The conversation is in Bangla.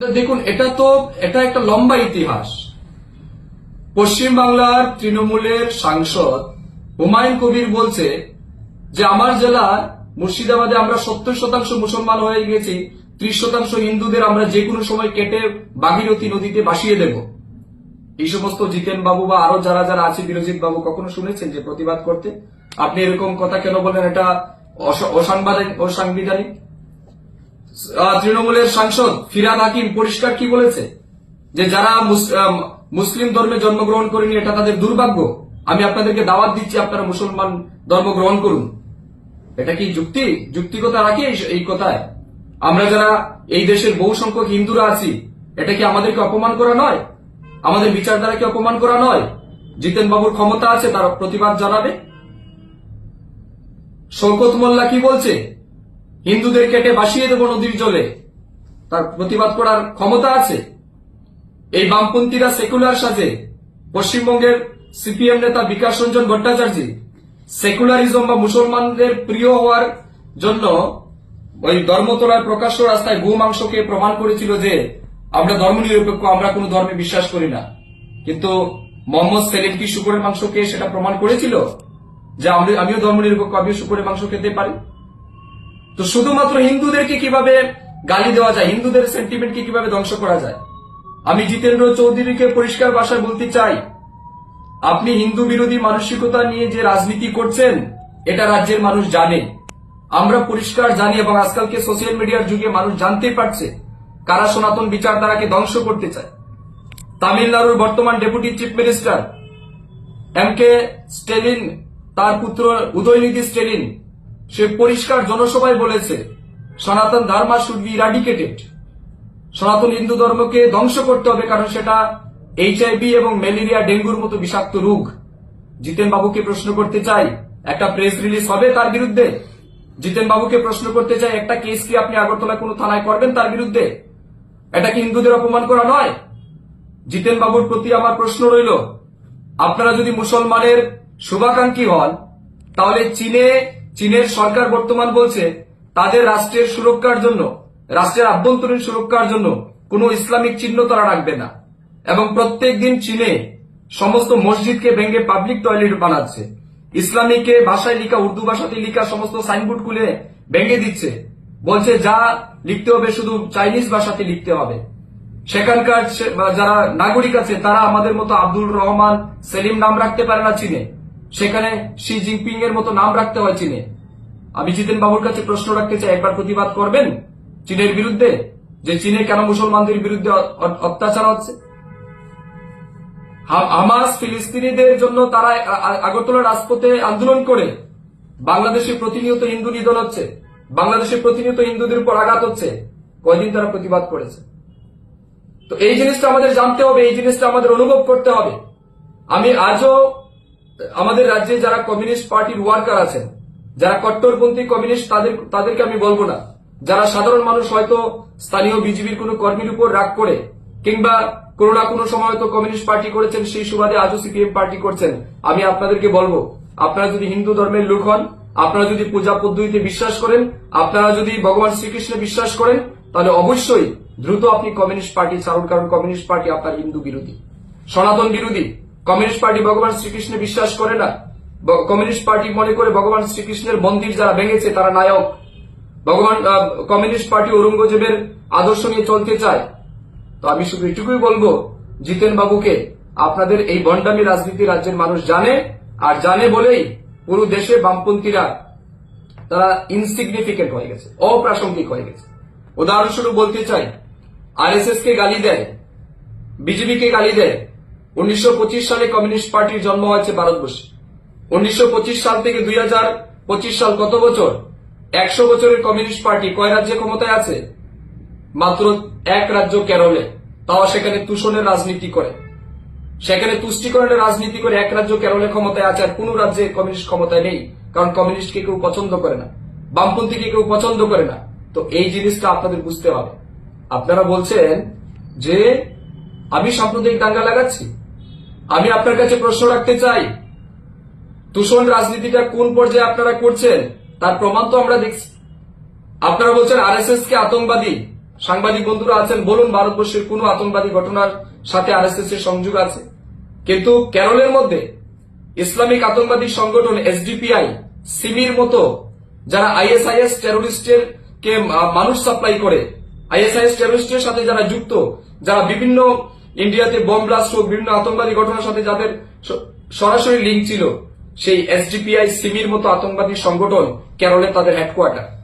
দেখুন, এটা তো, এটা একটা লম্বা ইতিহাস। পশ্চিম বাংলার তৃণমূলের সাংসদ হুমায়ুন কবির বলছে যে, আমার জেলার মুর্শিদাবাদে আমরা সত্তর শতাংশ মুসলমান হয়ে গেছি, ত্রিশ শতাংশ হিন্দুদের আমরা যে কোনো সময় কেটে ভাগীরথী নদীতে ভাসিয়ে দেব। এই সমস্ত জিতেন বাবু বা আরও যারা যারা আছে, বিরজিৎ বাবু কখনো শুনেছেন যে প্রতিবাদ করতে? আপনি এরকম কথা কেন বলেন এটা অসাংবিধানিক? তৃণমূলের সাংসদ ফিরাদ হাকিম পরিষ্কার কি বলেছে? যে যারা মুসলিম ধর্মে জন্মগ্রহণ করেনি, এটা তাদের দুর্ভাগ্য। আমি আপনাদেরকে দাওয়াত দিচ্ছি, আপনারা মুসলমান ধর্ম গ্রহণ করুন। এটা কি যুক্তি? যুক্তিকতা রাখি এই- কথায়? আমরা যারা এই দেশের বহু সংখ্যক হিন্দুরা আছি, এটা কি আমাদেরকে অপমান করা নয়? আমাদের বিচারধারাকে অপমান করা নয়? জিতেন বাবুর ক্ষমতা আছে, তার প্রতিবাদ জানাবে? শৌকত মোল্লা কি বলছে? হিন্দুদের কেটে বাসিয়ে দেব নদীর জলে। তার প্রতিবাদ করার ক্ষমতা আছে। এই বামপন্থীরা সেকুলার সাজে। পশ্চিমবঙ্গের সিপিএম নেতা বিকাশ রঞ্জন ভট্টাচার্য সেকুলারিজম বা মুসলমানদের প্রিয় হওয়ার জন্য ওই ধর্মতলার প্রকাশ্য রাস্তায় গো মাংসকে প্রমাণ করেছিল যে, আমরা ধর্মনিরপেক্ষ, আমরা কোনো ধর্মে বিশ্বাস করি না। কিন্তু মোহাম্মদ সেলিম কি শুকুরের মাংসকে সেটা প্রমাণ করেছিল? যে আমি- আমিও ধর্মনিরপেক্ষ, আমিও শুকুরের মাংস খেতে পারি? তো শুধুমাত্র হিন্দুদেরকে কীভাবে গালি দেওয়া যায়? হিন্দুদের সেন্টিমেন্টকে কীভাবে ধ্বংস করা যায়? আমি জিতেন্দ্র চৌধুরীকে পরিষ্কার ভাষায় বলতে চাই, আপনি হিন্দু বিরোধী মানসিকতা নিয়ে যে রাজনীতি করছেন, এটা রাজ্যের মানুষ জানে। আমরা পরিষ্কার জানি এবং আজকালকে সোশ্যাল মিডিয়ার যুগে মানুষ জানতে পারছে কারা সনাতন বিচারধারাকে ধ্বংস করতে চায়। তামিলনাড়ুর বর্তমান deputy chief minister M K Stalin তার পুত্র উদয়নিধি স্টেলিন সে পরিষ্কার জনসভায় বলেছে, সনাতন ধর্মা শুড বি ইরাডিকেটেড সনাতন হিন্দু ধর্মকে ধ্বংস করতে হবে, কারণ সেটা এইচআইভি এবং ম্যালেরিয়া, ডেঙ্গুর মতো বিষাক্ত রোগ। জিতেন বাবুকে প্রশ্ন করতে চাই, একটা প্রেস রিলিজ হবে তার বিরুদ্ধে? জিতেন বাবুকে প্রশ্ন করতে চাই, একটা কেস কি আপনি আগরতলা কোনো থানায় করবেন তার বিরুদ্ধে? এটা কি হিন্দুদের অপমান করা নয়? জিতেন বাবুর প্রতি আমার প্রশ্ন রইল, আপনারা যদি মুসলমানের শুভাকাঙ্ক্ষী হন, তাহলে চীনে চীনের সরকার বর্তমান বলছে, তাদের রাষ্ট্রের সুরক্ষার জন্য, রাষ্ট্রের আভ্যন্তরীণ সুরক্ষার জন্য কোনো ইসলামিক চিহ্ন তারা রাখবে না। এবং প্রত্যেক দিন চীনে সমস্ত মসজিদকে ভেঙে পাবলিক টয়লেট বানাচ্ছে। ইসলামীকে ভাষায় লিখা, উর্দু ভাষাতে লিখা সমস্ত সাইনবোর্ড খুলে ভেঙে দিচ্ছে। বলছে, যা লিখতে হবে শুধু চাইনিজ ভাষাতে লিখতে হবে। সেখানকার যারা নাগরিক আছে, তারা আমাদের মতো আব্দুল রহমান, সেলিম নাম রাখতে পারে না চীনে। সেখানে শি জিনপিং এর মতো নাম রাখতে হয় চীনে। আমি জিতেন বাবুর কাছে প্রশ্ন রাখতে চাই, একবার প্রতিবাদ করবেন চীনের বিরুদ্ধে? যে চীনে কেন মুসলমানদের বিরুদ্ধে অত্যাচার হচ্ছে? হামাস, ফিলিস্তিনিদের জন্য তারা আগরতলা রাজপথে আন্দোলন করে। বাংলাদেশে প্রতিনিয়ত হিন্দু নিধন হচ্ছে। বাংলাদেশে প্রতিনিয়ত হিন্দুদের উপর আঘাত হচ্ছে। কয়দিন তারা প্রতিবাদ করেছে? তো এই জিনিসটা আমাদের জানতে হবে, এই জিনিসটা আমাদের অনুভব করতে হবে। আমি আজও আমাদের রাজ্যে যারা কমিউনিস্ট পার্টির ওয়ার্কার আছেন, যারা কট্টরপন্থী কমিউনিস্ট, তাদের, তাদেরকে আমি বলব না। যারা সাধারণ মানুষ হয়তো স্থানীয় বিজেপির কোনো কর্মীর উপর রাগ করে, কিংবা কোনো না কোনো সময় হয়তো কমিউনিস্ট পার্টি করেছেন, সেই সুবাদে আজও সিপিএম পার্টি করছেন, আমি আপনাদেরকে বলব, আপনারা যদি হিন্দু ধর্মের লোক হন, আপনারা যদি পূজা পদ্ধতিতে বিশ্বাস করেন, আপনারা যদি ভগবান শ্রীকৃষ্ণে বিশ্বাস করেন, তাহলে অবশ্যই দ্রুত আপনি কমিউনিস্ট পার্টি ছাড়ুন, কারণ কমিউনিস্ট পার্টি আপনার হিন্দু বিরোধী। সনাতন বিরোধী। কমিউনিস্ট পার্টি ভগবান শ্রীকৃষ্ণে বিশ্বাস করে না। কমিউনিস্ট পার্টি মনে করে ভগবান শ্রীকৃষ্ণের মন্দির যারা ভেঙেছে, তারা নায়ক। ভগবান কমিউনিস্ট পার্টি ঔরঙ্গজেবের আদর্শ নিয়ে চলতে চায়। তো আমি শুধু এটুকুই বলব জিতেন বাবুকে আপনাদের এই বন্ডামি রাজনীতি রাজ্যের মানুষ জানে, আর জানে বলেই পুরো দেশে বামপন্থীরা তারা ইনসিগনিফিকেন্ট হয়ে গেছে, অপ্রাসঙ্গিক হয়ে গেছে। উদাহরণস্বরূপ বলতে চাই আরএসএস কে গালি দেয়, বিজেপিকে গালি দেয় উনিশশো পঁচিশ সালে কমিউনিস্ট পার্টির জন্ম হয়েছে ভারতবর্ষে। উনিশশো পঁচিশ সাল থেকে দুই হাজার পঁচিশ সাল কত বছর? একশো বছরের কমিউনিস্ট পার্টি কয় রাজ্যে ক্ষমতায় আছে? মাত্র এক রাজ্য কেরলে। তাও সেখানে তুষণের রাজনীতি করে। সেখানে তুষ্টিকরণের রাজনীতি করে এক রাজ্য কেরলে ক্ষমতায় আছে আর কোন রাজ্যে কমিউনিস্ট ক্ষমতায় নেই, কারণ কমিউনিস্টকে কেউ পছন্দ করে না। বামপন্থীকে কেউ পছন্দ করে না। তো এই জিনিসটা আপনাদের বুঝতে হবে। আপনারা বলছেন যে, আমি সাম্প্রদায়িক দাঙ্গা লাগাচ্ছি? আমি আপনার কাছে প্রশ্ন রাখতে চাই। তুষণ রাজনীতিটা কোন পর্যায়ে আপনারা করছেন? তার প্রমাণ তো আমরা দেখছি। আপনারা বলছেন আরএসএস কে আতঙ্কবাদী। সাংবাদিক বন্ধুরা আছেন, বলুন ভারতবর্ষের কোন আতঙ্কবাদী ঘটনার সাথে আর এর সংযোগ আছে। কিন্তু কেরলের মধ্যে ইসলামিক আতঙ্কবাদী সংগঠন এসডিপিআই, সিমির মতো, যারা আইএসআইএস টেরোরিস্টের কে মানুষ সাপ্লাই করে, আইএসআইএস টেরোরিস্টের সাথে যারা যুক্ত, যারা বিভিন্ন ইন্ডিয়াতে বোম ব্লাস্ট ও বিভিন্ন আতঙ্কবাদী ঘটনার সাথে যাদের সরাসরি লিঙ্ক ছিল, সেই এসডিপিআই সিমির মতো আতঙ্কবাদী সংগঠন কেরলে তাদের হেডকোয়ার্টার